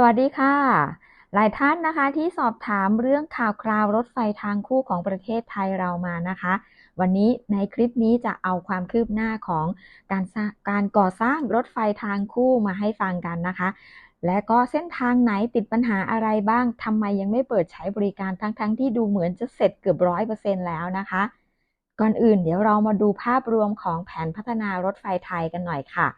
สวัสดีค่ะ หลายท่านนะคะที่สอบถามเรื่องข่าวคราวรถไฟทางคู่ของประเทศไทยเรามานะคะ วันนี้ในคลิปนี้จะเอาความคืบหน้าของการสร้างการก่อสร้างรถไฟทางคู่มาให้ฟังกันนะคะ และก็เส้นทางไหนติดปัญหาอะไรบ้างทำไมยังไม่เปิดใช้บริการทั้งๆทที่ดูเหมือนจะเสร็จเกือบร้อยเปอร์เซ็นต์แล้วนะคะ ก่อนอื่นเดี๋ยวเรามาดูภาพรวมของแผนพัฒนารถไฟไทยกันหน่อยค่ะ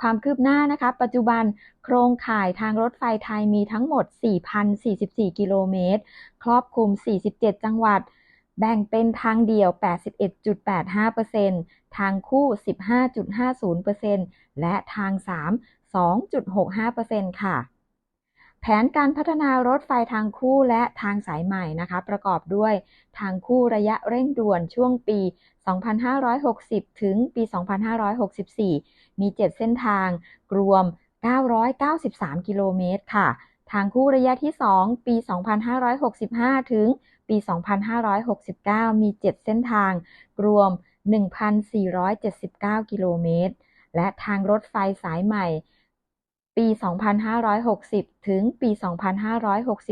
ความคืบหน้านะคะ ปัจจุบันโครงข่ายทางรถไฟไทยมีทั้งหมด 4,044 กิโลเมตร ครอบคลุม 47 จังหวัด แบ่งเป็นทางเดี่ยว 81.85%ทางคู่ 15.50%และทาง 3 2.65%ค่ะ แผนการพัฒนารถไฟทางคู่และทางสายใหม่นะคะ ประกอบด้วยทางคู่ระยะเร่งด่วนช่วงปี 2560 ถึงปี 2564 มี 7 เส้นทาง รวม 993 กิโลเมตรค่ะ ทางคู่ระยะที่ 2 ปี 2565 ถึงปี 2569 มี 7 เส้นทาง รวม 1,479 กิโลเมตร และทางรถไฟสายใหม่ ปี 2560 ถึงปี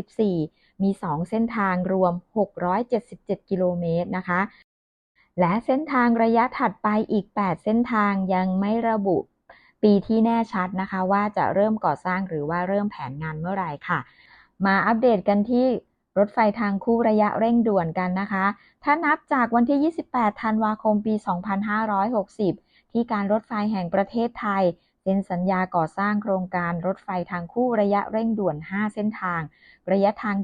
2564 มี 2 เส้นทางรวม 677 กิโลเมตรนะคะ และเส้นทางระยะถัดไปอีก 8 เส้นทางยังไม่ระบุปีที่แน่ชัดนะคะ ว่าจะเริ่มก่อสร้างหรือว่าเริ่มแผนงานเมื่อไหร่ค่ะ มาอัปเดตกันที่รถไฟทางคู่ระยะเร่งด่วนกันนะคะ ถ้านับจากวันที่ 28 ธันวาคม ปี 2560 ที่การรถไฟแห่งประเทศไทย เซ็นสัญญาก่อสร้างโครงการรถไฟทางคู่ระยะเร่งด่วน 5 เส้นทาง ระยะทาง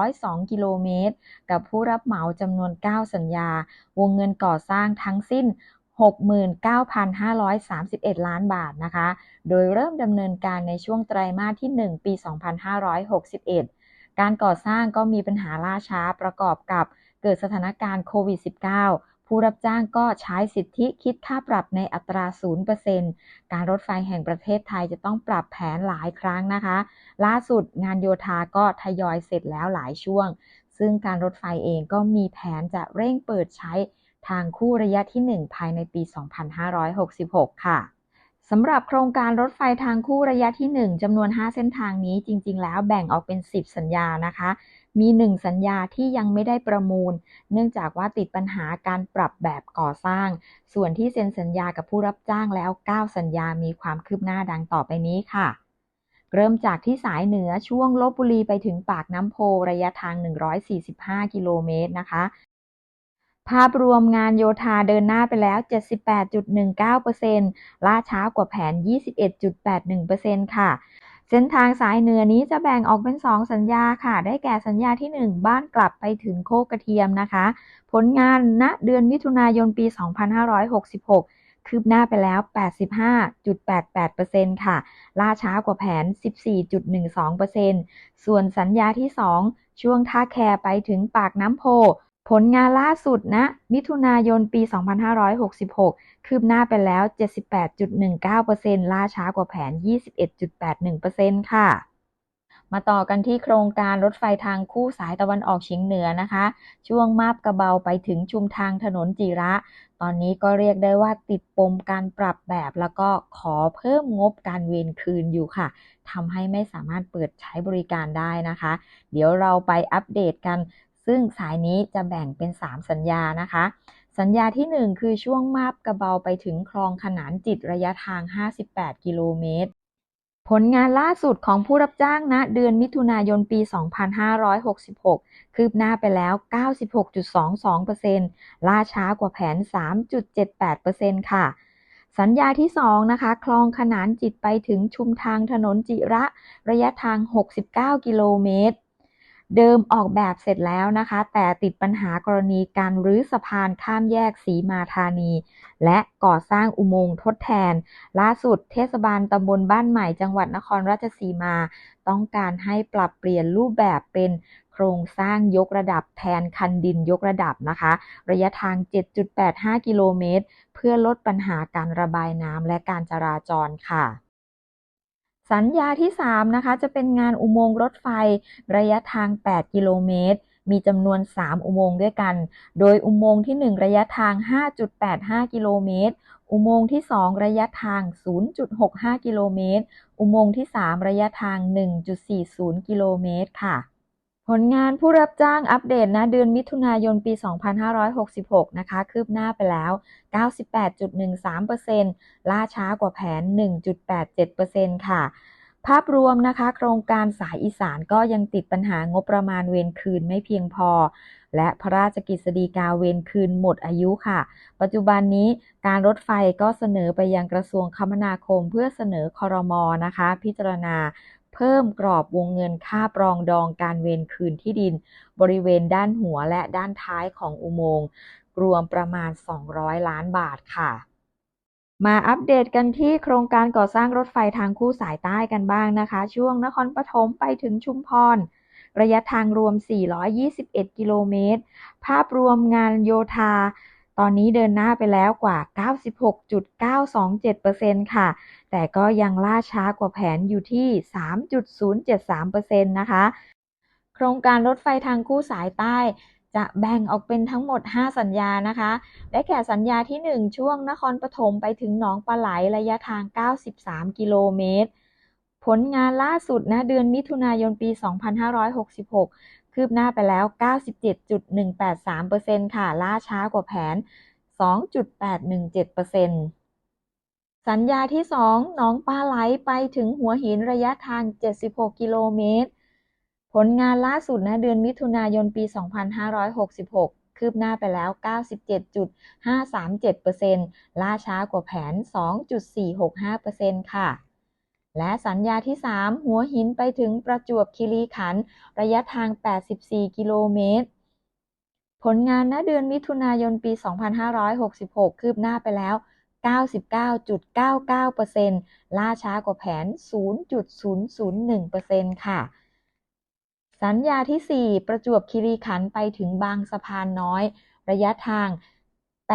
702 กิโลเมตร กับผู้รับเหมาจำนวน 9 สัญญา วงเงินก่อสร้างทั้งสิ้น 69,531 ล้านบาทนะคะ โดยเริ่มดำเนินการในช่วงไตรมาสที่ 1 ปี 2561 การก่อสร้างก็มีปัญหาล่าช้าประกอบกับเกิดสถานการณ์โควิด -19 ผู้รับจ้างก็ใช้สิทธิคิดค่าปรับในอัตรา 0%การรถไฟแห่งประเทศไทยจะต้องปรับแผนหลายครั้งนะคะ ล่าสุดงานโยธาก็ทยอยเสร็จแล้วหลายช่วง ซึ่งการรถไฟเองก็มีแผนจะเร่งเปิดใช้ทางคู่ระยะที่ 1 ภายในปี 2566 ค่ะสำหรับโครงการรถไฟทางคู่ระยะที่ 1จำนวน 5 เส้นทางนี้จริง ๆ แล้วแบ่งออกเป็น 10 สัญญานะคะ มี1สัญญาที่ยังไม่ได้ประมูล เนื่องจากว่าติดปัญหาการปรับแบบก่อสร้าง ส่วนที่เซ็นสัญญากับผู้รับจ้างแล้ว 9 สัญญามีความคืบหน้าดังต่อไปนี้ค่ะ เริ่มจากที่สายเหนือช่วงลบบุรีไปถึงปากน้ำโพระยะทาง 145 กิโลเมตรนะคะภาพรวมงานโยธาเดินหน้าไปแล้ว 78.19%ล่าช้ากว่าแผน 21.81%ค่ะ เส้นทางสายเหนือนี้จะแบ่งออกเป็น 2 สัญญาค่ะ ได้แก่สัญญาที่ 1 บ้านกลับไปถึงโคกกระเทียมนะคะ ผลงานณเดือนมิถุนายนปี 2566 คืบหน้าไปแล้ว 85.88%ค่ะ ล่าช้ากว่าแผน 14.12%ส่วนสัญญาที่ 2 ช่วงท่าแคไปถึงปากน้ำโพ ผลงานล่าสุดนะ มิถุนายนปี 2566 คืบหน้าไปแล้ว 78.19%ล่าช้ากว่าแผน 21.81%ค่ะ มาต่อกันที่โครงการรถไฟทางคู่สายตะวันออกเฉียงเหนือนะคะ ช่วงมาบกระเบาไปถึงชุมทางถนนจิระ ตอนนี้ก็เรียกได้ว่าติดปมการปรับแบบแล้วก็ขอเพิ่มงบการเวรคืนอยู่ค่ะทำให้ไม่สามารถเปิดใช้บริการได้นะคะ เดี๋ยวเราไปอัปเดตกัน ซึ่งสายนี้จะแบ่งเป็น 3 สัญญานะคะ สัญญาที่ 1 คือช่วงมาบกระเบาไปถึงคลองขนานจิตระยะทาง 58 กิโลเมตร ผลงานล่าสุดของผู้รับจ้างณนะเดือนมิถุนายนปี 2566 คืบหน้าไปแล้ว 96.22%ล่าช้ากว่าแผน 3.78%ค่ะสัญญาที่ 2 นะคะ คลองขนานจิตไปถึงชุมทางถนนจิระ ระยะทาง 69 กิโลเมตร เดิมออกแบบเสร็จแล้วนะคะ แต่ติดปัญหากรณีการรื้อสะพานข้ามแยกสีมาธานี และก่อสร้างอุโมงค์ทดแทน ล่าสุดเทศบาลตำบลบ้านใหม่จังหวัดนครราชสีมา ต้องการให้ปรับเปลี่ยนรูปแบบเป็นโครงสร้างยกระดับแทนคันดินยกระดับนะคะ ระยะทาง 7.85 กิโลเมตร เพื่อลดปัญหาการระบายน้ำและการจราจรค่ะ สัญญาที่ 3 นะคะ จะเป็นงานอุโมงค์รถไฟ ระยะทาง 8 กิโลเมตร มีจำนวน 3 อุโมงค์ด้วยกัน โดยอุโมงค์ที่ 1 ระยะทาง 5.85 กิโลเมตร อุโมงค์ที่ 2 ระยะทาง 0.65 กิโลเมตร อุโมงค์ที่ 3 ระยะทาง 1.40 กิโลเมตรค่ะ ผลงานผู้รับจ้างอัปเดตนะเดือนมิถุนายนปี 2566 นะคะ คืบหน้าไปแล้ว 98.13%ล่าช้ากว่าแผน 1.87%ค่ะ ภาพรวมนะคะ โครงการสายอีสานก็ยังติดปัญหางบประมาณเวรคืนไม่เพียงพอ และพระราชกฤษฎีกาเวรคืนหมดอายุค่ะ ปัจจุบันนี้การรถไฟก็เสนอไปยังกระทรวงคมนาคม เพื่อเสนอคอรมอนะคะ พิจารณา เพิ่มกรอบวงเงินค่าปรองดองการเวรคืนที่ดิน บริเวณด้านหัวและด้านท้ายของอุโมงค์รวมประมาณ 200 ล้านบาทค่ะ มาอัปเดตกันที่โครงการก่อสร้างรถไฟทางคู่สายใต้กันบ้างนะคะ ช่วงนครปฐมไปถึงชุมพรระยะทางรวม 421 กิโลเมตร ภาพรวมงานโยธา ตอนนี้เดินหน้าไปแล้วกว่า 96.927%ค่ะ แต่ก็ยังล่าช้ากว่าแผนอยู่ที่ 3.073%นะคะ โครงการรถไฟทางคู่สายใต้จะแบ่งออกเป็นทั้งหมด 5 สัญญานะคะ ได้แก่สัญญาที่ 1 ช่วงนครปฐมไปถึงหนองปลาไหลระยะทาง 93 กิโลเมตร ผลงานล่าสุดนะเดือนมิถุนายนปี 2566 คืบหน้าไปแล้ว 97.183%ค่ะ ล่าช้ากว่าแผน 2.817%สัญญาที่ 2 หนองปลาไหลไปถึงหัวหินระยะทาง 76 กิโลเมตร ผลงานล่าสุดนะเดือนมิถุนายนปี 2566คืบหน้าไปแล้ว 97.537%ล่าช้ากว่าแผน 2.465%ค่ะ และสัญญาที่ 3 หัวหินไปถึงประจวบคีรีขันธ์ระยะทาง 84 กิโลเมตร ผลงานณเดือนมิถุนายนปี 2566 คืบหน้าไปแล้ว 99.99%ล่าช้ากว่าแผน 0.001%ค่ะ สัญญาที่ 4 ประจวบคีรีขันธ์ไปถึงบางสะพานน้อย ระยะทาง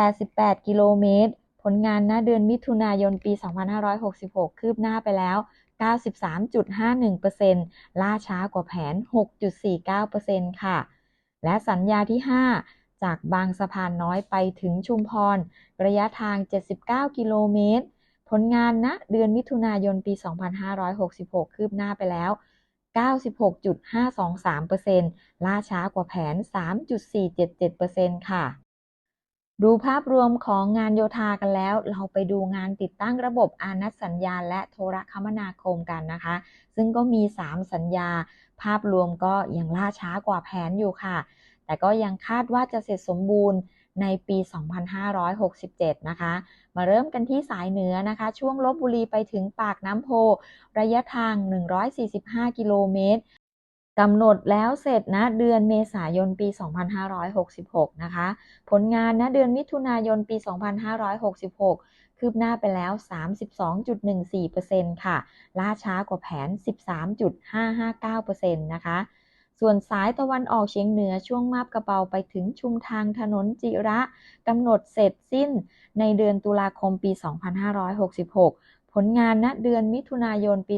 88 กิโลเมตร ผลงานณเดือนมิถุนายนปี 2566 คืบหน้าไปแล้ว 93.51%ล่าช้ากว่าแผน 6.49%ค่ะ และสัญญาที่ 5 จากบางสะพานน้อยไปถึงชุมพร ระยะทาง 79 กิโลเมตร ผลงานณเดือนมิถุนายนปี 2566 คืบหน้าไปแล้ว 96.523%ล่าช้ากว่าแผน 3.477%ค่ะ ดูภาพรวมของงานโยธากันแล้ว เราไปดูงานติดตั้งระบบอานัตสัญญาณ และโทรคมนาคมกันนะคะ ซึ่งก็มี 3 สัญญา ภาพรวมก็ยังล่าช้ากว่าแผนอยู่ค่ะ แต่ก็ยังคาดว่าจะเสร็จสมบูรณ์ในปี 2567 นะคะ มาเริ่มกันที่สายเหนือนะคะ ช่วงลบบุรีไปถึงปากน้ำโพ ระยะทาง 145 กิโลเมตร กำหนดแล้วเสร็จนะเดือนเมษายนปี 2566 นะคะ ผลงานนะเดือนมิถุนายนปี 2566 คืบหน้าไปแล้ว 32.14%ค่ะ ล่าช้ากว่าแผน 13.559%นะคะ ส่วนสายตะวันออกเฉียงเหนือช่วงมาบกระเปาไปถึงชุมทางถนนจิระกำหนดเสร็จสิ้นในเดือนตุลาคมปี 2566 ผลงานณเดือนมิถุนายนปี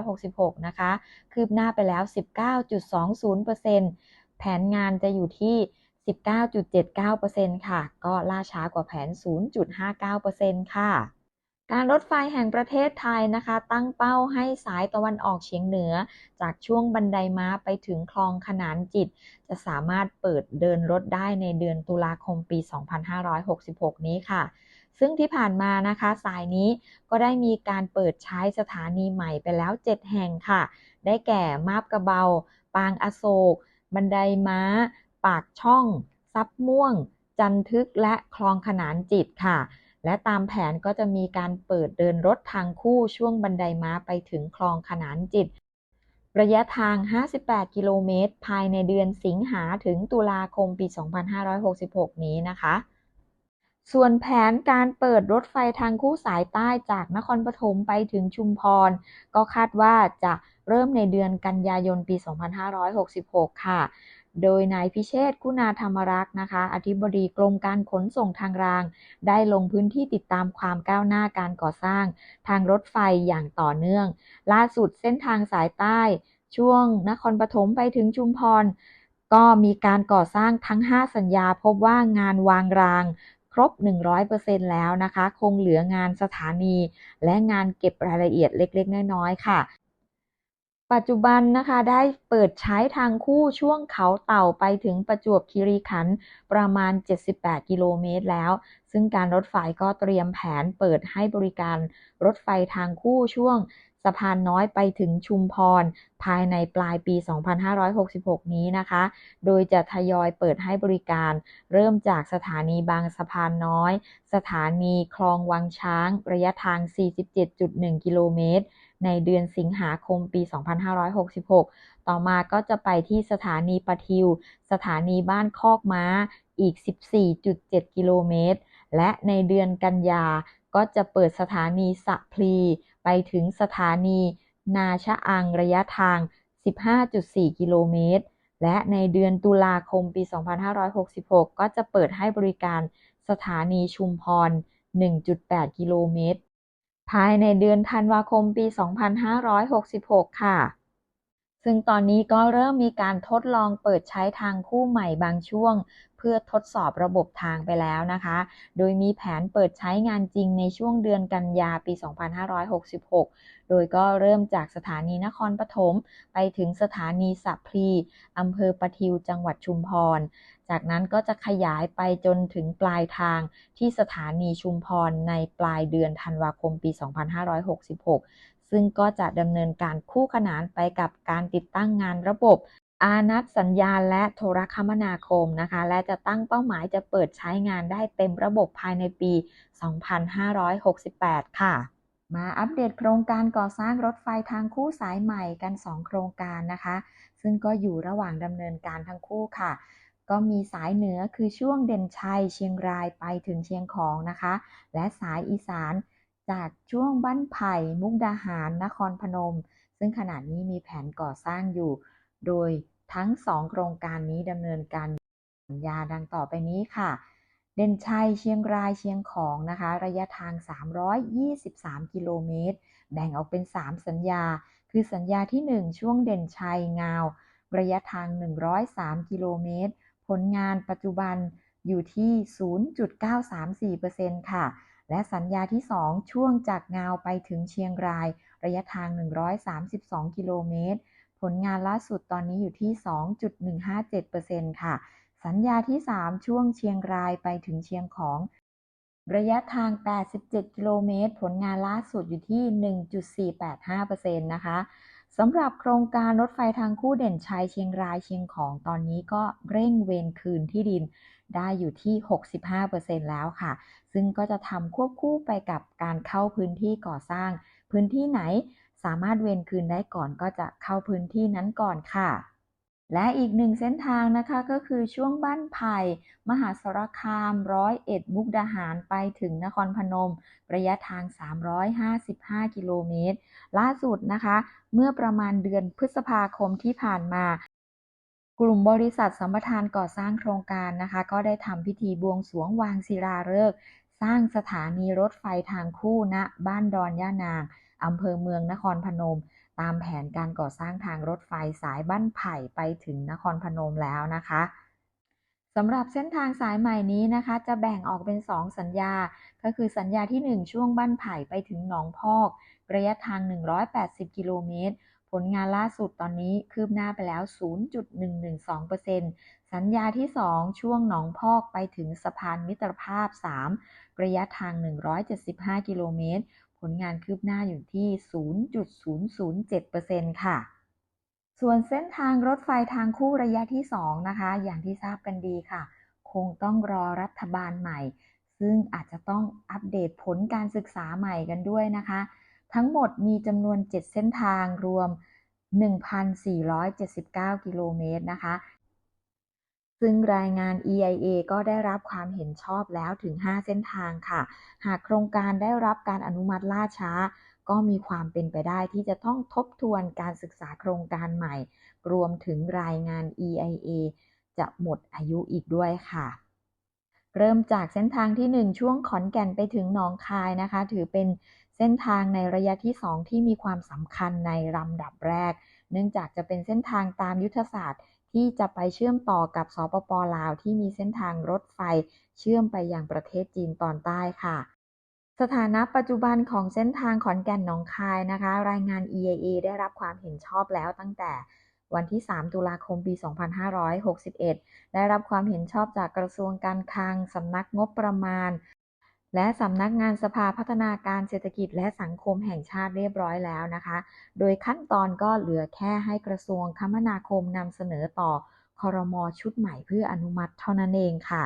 2566 นะคะ คืบหน้าไปแล้ว 19.20%แผนงานจะอยู่ที่ 19.79%ค่ะ ก็ล่าช้ากว่าแผน 0.59%ค่ะ การรถไฟแห่งประเทศไทยนะคะ ตั้งเป้าให้สายตะวันออกเฉียงเหนือ จากช่วงบันไดม้าไปถึงคลองขนานจิต จะสามารถเปิดเดินรถได้ในเดือนตุลาคมปี 2566 นี้ค่ะ ซึ่งที่ผ่านมานะคะ สายนี้ก็ได้มีการเปิดใช้สถานีใหม่ไปแล้ว 7 แห่งค่ะ ได้แก่มาบกระเบา ปางอโศก บันไดม้า ปากช่อง ซับม่วง จันทึกและคลองขนานจิตค่ะ และตามแผนก็จะมีการเปิดเดินรถทางคู่ช่วงบันไดม้าไปถึงคลองขนานจิตระยะทาง 58 กิโลเมตร ภายในเดือนสิงหาถึงตุลาคม ปี 2566 นี้นะคะ ส่วนแผนการเปิดรถไฟทางคู่สายใต้จากนครปฐมไปถึงชุมพร ก็คาดว่าจะเริ่มในเดือนกันยายนปี 2566 ค่ะ โดยนายพิเชษคุณาธรรมรักษ์นะคะ อธิบดีกรมการขนส่งทางราง ได้ลงพื้นที่ติดตามความก้าวหน้าการก่อสร้าง ทางรถไฟอย่างต่อเนื่อง ล่าสุดเส้นทางสายใต้ ช่วงนครปฐมไปถึงชุมพรก็มีการก่อสร้างทั้ง 5 สัญญาพบว่างานวางราง ครบ 100%แล้วนะคะ คงเหลืองานสถานี และงานเก็บรายละเอียดเล็กๆ น้อยๆ ค่ะ ปัจจุบันนะคะได้เปิดใช้ทางคู่ช่วงเขาเต่าไปถึงประจวบคีรีขันธ์ประมาณ 78 กิโลเมตรแล้ว ซึ่งการรถไฟก็เตรียมแผนเปิดให้บริการรถไฟทางคู่ช่วง สะพานน้อยไปถึงชุมพร ภายในปลายปี 2566 นี้นะคะ โดยจะทยอยเปิดให้บริการ เริ่มจากสถานีบางสะพานน้อย สถานีคลองวังช้าง ระยะทาง 47.1 กิโลเมตร ในเดือนสิงหาคมปี 2566 ต่อมาก็จะไปที่สถานีปะทิว สถานีบ้านคอกม้า อีก 14.7 กิโลเมตร และในเดือนกันยา ก็จะเปิดสถานีสะพลี ไปถึงสถานี นาชะอังระยะทาง 15.4 กิโลเมตร และในเดือนตุลาคมปี 2566 ก็จะเปิดให้บริการสถานีชุมพร 1.8 กิโลเมตร ภายในเดือนธันวาคมปี 2566 ค่ะ ซึ่งตอนนี้ก็เริ่มมีการทดลองเปิดใช้ทางคู่ใหม่บางช่วง พื่อทดสอบระบบทางไปแล้วนะคะ โดยมีแผนเปิดใช้งานจริงในช่วงเดือนกันยาปี 2566 โดยก็เริ่มจากสถานีนครปฐมไปถึงสถานีสัพพลีอำเภอปะทิวจังหวัดชุมพร จากนั้นก็จะขยายไปจนถึงปลายทางที่สถานีชุมพรในปลายเดือนธันวาคมปี 2566ซึ่งก็จะดำเนินการคู่ขนานไปกับการติดตั้งงานระบบ อานัตสัญญาณและโทรคมนาคมนะคะ และจะตั้งเป้าหมายจะเปิดใช้งานได้เต็มระบบภายในปี 2568 ค่ะ มาอัปเดตโครงการก่อสร้างรถไฟทางคู่สายใหม่กัน 2 โครงการนะคะ ซึ่งก็อยู่ระหว่างดำเนินการทั้งคู่ค่ะ ก็มีสายเหนือคือช่วงเด่นชัยเชียงรายไปถึงเชียงของนะคะ และสายอีสานจากช่วงบ้านไผ่มุกดาหารนครพนม ซึ่งขณะนี้มีแผนก่อสร้างอยู่โดย ทั้ง 2 โครงการนี้ดำเนินการสัญญาดังต่อไปนี้ค่ะ เด่นชัยเชียงรายเชียงของนะคะ ระยะทาง 323 กิโลเมตร แบ่งออกเป็น 3 สัญญา คือสัญญาที่ 1 ช่วงเด่นชัยงาว ระยะทาง 103 กิโลเมตร ผลงานปัจจุบันอยู่ที่ 0.934%ค่ะ และสัญญาที่ 2 ช่วงจากงาวไปถึงเชียงราย ระยะทาง 132 กิโลเมตร ผลงานล่าสุดตอนนี้อยู่ที่ 2.157%ค่ะ สัญญาที่ 3 ช่วงเชียงรายไปถึงเชียงของ ระยะทาง 87 กิโลเมตร ผลงานล่าสุดอยู่ที่ 1.485%นะคะสำหรับโครงการรถไฟทางคู่เด่นชัยเชียงรายเชียงของตอนนี้ก็เร่งเวนคืนที่ดินได้อยู่ที่ 65%แล้วค่ะ ซึ่งก็จะทำควบคู่ไปกับการเข้าพื้นที่ก่อสร้าง พื้นที่ไหน สามารถเวนคืนได้ก่อนก็จะเข้าพื้นที่นั้นก่อนค่ะ และอีกหนึ่งเส้นทางนะคะก็คือช่วงบ้านไผ่มหาสารคามร้อยเอ็ดมุกดาหารไปถึงนครพนม ระยะทาง 355 กิโลเมตร ล่าสุดนะคะ เมื่อประมาณเดือนพฤษภาคมที่ผ่านมากลุ่มบริษัทสัมปทานก่อสร้างโครงการนะคะ ก็ได้ทำพิธีบวงสรวงวางศิลาฤกษ์สร้างสถานีรถไฟทางคู่ณบ้านดอนย่านาง อำเภอเมืองนครพนม ตามแผนการก่อสร้างทางรถไฟสายบ้านไผ่ไปถึงนครพนมแล้วนะคะสำหรับเส้นทางสายใหม่นี้นะคะ จะแบ่งออกเป็น 2 สัญญา ก็คือสัญญาที่ 1 ช่วงบ้านไผ่ไปถึงหนองพอก ระยะทาง 180 กิโลเมตร ผลงานล่าสุดตอนนี้คืบหน้าไปแล้ว 0.112%สัญญาที่ 2 ช่วงหนองพอกไปถึงสะพานมิตรภาพ 3 ระยะทาง 175 กิโลเมตร ผลงานคืบหน้าอยู่ที่ 0.007%ค่ะ ส่วนเส้นทางรถไฟทางคู่ระยะที่ 2 นะคะ อย่างที่ทราบกันดีค่ะ คงต้องรอรัฐบาลใหม่ ซึ่งอาจจะต้องอัปเดตผลการศึกษาใหม่กันด้วยนะคะ ทั้งหมดมีจำนวน 7 เส้นทางรวม 1,479 กิโลเมตรนะคะ ซึ่งรายงาน EIA ก็ได้รับความเห็นชอบแล้วถึง 5 เส้นทางค่ะ หากโครงการได้รับการอนุมัติล่าช้า ก็มีความเป็นไปได้ที่จะต้องทบทวนการศึกษาโครงการใหม่ รวมถึงรายงาน EIA จะหมดอายุอีกด้วยค่ะ เริ่มจากเส้นทางที่ 1 ช่วงขอนแก่นไปถึงหนองคายนะคะ ถือเป็นเส้นทางในระยะที่ 2 ที่มีความสำคัญในลำดับแรก เนื่องจากจะเป็นเส้นทางตามยุทธศาสตร์ ที่จะไปเชื่อมต่อกับสปปลาวที่มีเส้นทางรถไฟเชื่อมไปยังประเทศจีนตอนใต้ค่ะ สถานะปัจจุบันของเส้นทางขอนแก่นหนองคายนะคะ รายงาน EIA ได้รับความเห็นชอบแล้วตั้งแต่วันที่ 3 ตุลาคม ปี 2561 ได้รับความเห็นชอบจากกระทรวงการคลัง สำนักงบประมาณ และสำนักงานสภาพัฒนาการเศรษฐกิจและสังคมแห่งชาติเรียบร้อยแล้วนะคะ โดยขั้นตอนก็เหลือแค่ให้กระทรวงคมนาคมนำเสนอต่อคอรมอชุดใหม่เพื่ออนุมัติเท่านั้นเองค่ะ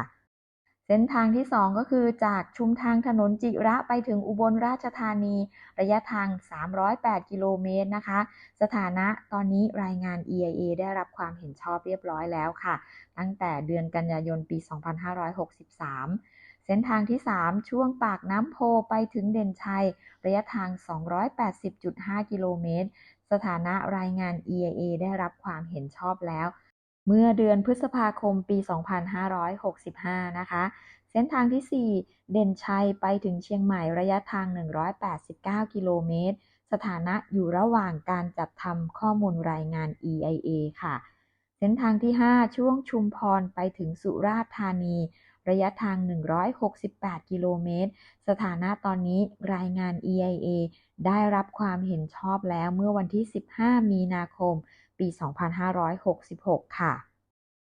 เส้นทางที่ 2 ก็คือจากชุมทางถนนจิระไปถึงอุบลราชธานี ระยะทาง 308 กิโลเมตรนะคะ สถานะตอนนี้รายงาน EIA ได้รับความเห็นชอบเรียบร้อยแล้วค่ะ ตั้งแต่เดือนกันยายนปี 2563 เส้นทางที่ 3 ช่วงปากน้ำโพไปถึงเด่นชัย ระยะทาง 280.5 กิโลเมตร สถานะรายงาน EIA ได้รับความเห็นชอบแล้ว เมื่อเดือนพฤษภาคมปี 2565 นะคะ เส้นทางที่ 4 เด่นชัยไปถึงเชียงใหม่ระยะทาง 189 กิโลเมตร สถานะอยู่ระหว่างการจัดทำข้อมูลรายงาน EIA ค่ะ เส้นทางที่ 5 ช่วงชุมพรไปถึงสุราษฎร์ธานี ระยะทาง 168 กิโลเมตร สถานะตอนนี้รายงาน EIA ได้รับความเห็นชอบแล้วเมื่อวันที่ 15 มีนาคม ปี 2566 ค่ะ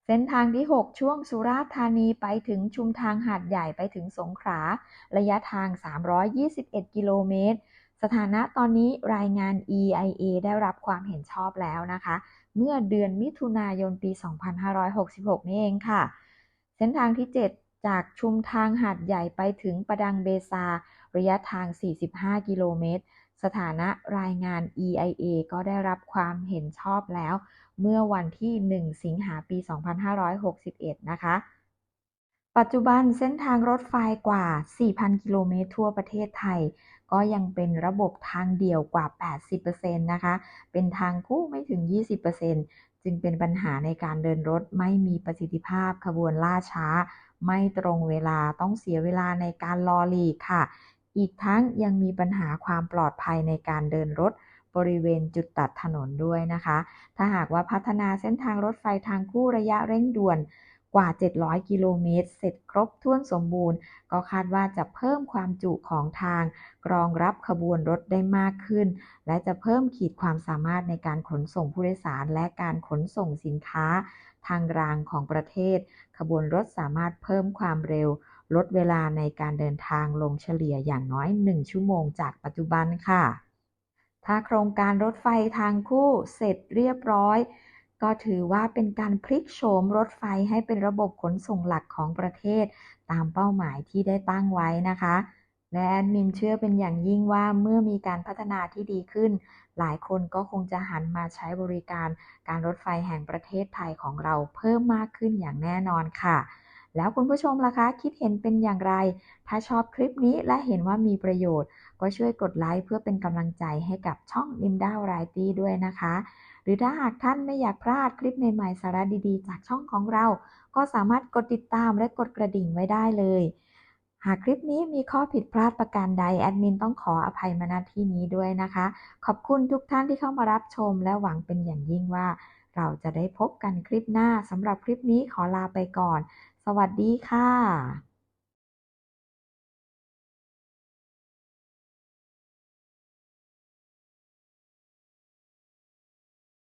เส้นทางที่ 6 ช่วงสุราษฎร์ธานีไปถึงชุมทางหาดใหญ่ไปถึงสงขลา ระยะทาง 321 กิโลเมตรสถานะตอนนี้รายงาน EIA ได้รับความเห็นชอบแล้วนะคะ เมื่อเดือนมิถุนายนปี 2566 นี่เองค่ะ เส้นทางที่ 7 จากชุมทางหาดใหญ่ไปถึงประดังเบซา ระยะทาง 45 กิโลเมตร สถานะรายงาน EIA ก็ได้รับความเห็นชอบแล้ว เมื่อวันที่ 1 สิงหาปี 2561 นะคะ ปัจจุบันเส้นทางรถไฟกว่า 4,000 กิโลเมตรทั่วประเทศไทย ก็ยังเป็นระบบทางเดี่ยวกว่า 80%นะคะ เป็นทางคู่ไม่ถึง 20%จึงเป็นปัญหาในการเดินรถไม่มีประสิทธิภาพขบวนล่าช้า ไม่ตรงเวลาต้องเสียเวลาในการรอหลีกค่ะ อีกทั้งยังมีปัญหาความปลอดภัยในการเดินรถบริเวณจุดตัดถนนด้วยนะคะ ถ้าหากว่าพัฒนาเส้นทางรถไฟทางคู่ระยะเร่งด่วน กว่า 700 กิโลเมตร เสร็จครบถ้วนสมบูรณ์ ก็คาดว่าจะเพิ่มความจุของทาง กรองรับขบวนรถได้มากขึ้น และจะเพิ่มขีดความสามารถในการขนส่งผู้โดยสาร และการขนส่งสินค้า ทางรางของประเทศ ขบวนรถสามารถเพิ่มความเร็ว ลดเวลาในการเดินทางลงเฉลี่ยอย่างน้อย 1 ชั่วโมงจากปัจจุบันค่ะ ถ้าโครงการรถไฟทางคู่เสร็จเรียบร้อย ก็ถือว่าเป็นการพลิกโฉมรถไฟให้เป็นระบบขนส่งหลักของประเทศ ตามเป้าหมายที่ได้ตั้งไว้นะคะ และแอดมินเชื่อเป็นอย่างยิ่งว่าเมื่อมีการพัฒนาที่ดีขึ้น หลายคนก็คงจะหันมาใช้บริการการรถไฟแห่งประเทศไทยของเราเพิ่มมากขึ้นอย่างแน่นอนค่ะแล้วคุณผู้ชมล่ะคะ คิดเห็นเป็นอย่างไร ถ้าชอบคลิปนี้และเห็นว่ามีประโยชน์ ก็ช่วยกดไลค์เพื่อเป็นกำลังใจให้กับช่องนิมด้าวไรตี้ด้วยนะคะ หรือถ้าหากท่านไม่อยากพลาดคลิปใหม่ๆสาระดีๆ จากช่องของเรา ก็สามารถกดติดตามและกดกระดิ่งไว้ได้เลย หากคลิปนี้มีข้อผิดพลาดประการใดแอดมินต้องขออภัยมาณที่นี้ด้วยนะคะ ขอบคุณทุกท่านที่เข้ามารับชมและหวังเป็นอย่างยิ่งว่า เราจะได้พบกันคลิปหน้าสำหรับคลิปนี้ขอลาไปก่อน สวัสดีค่ะ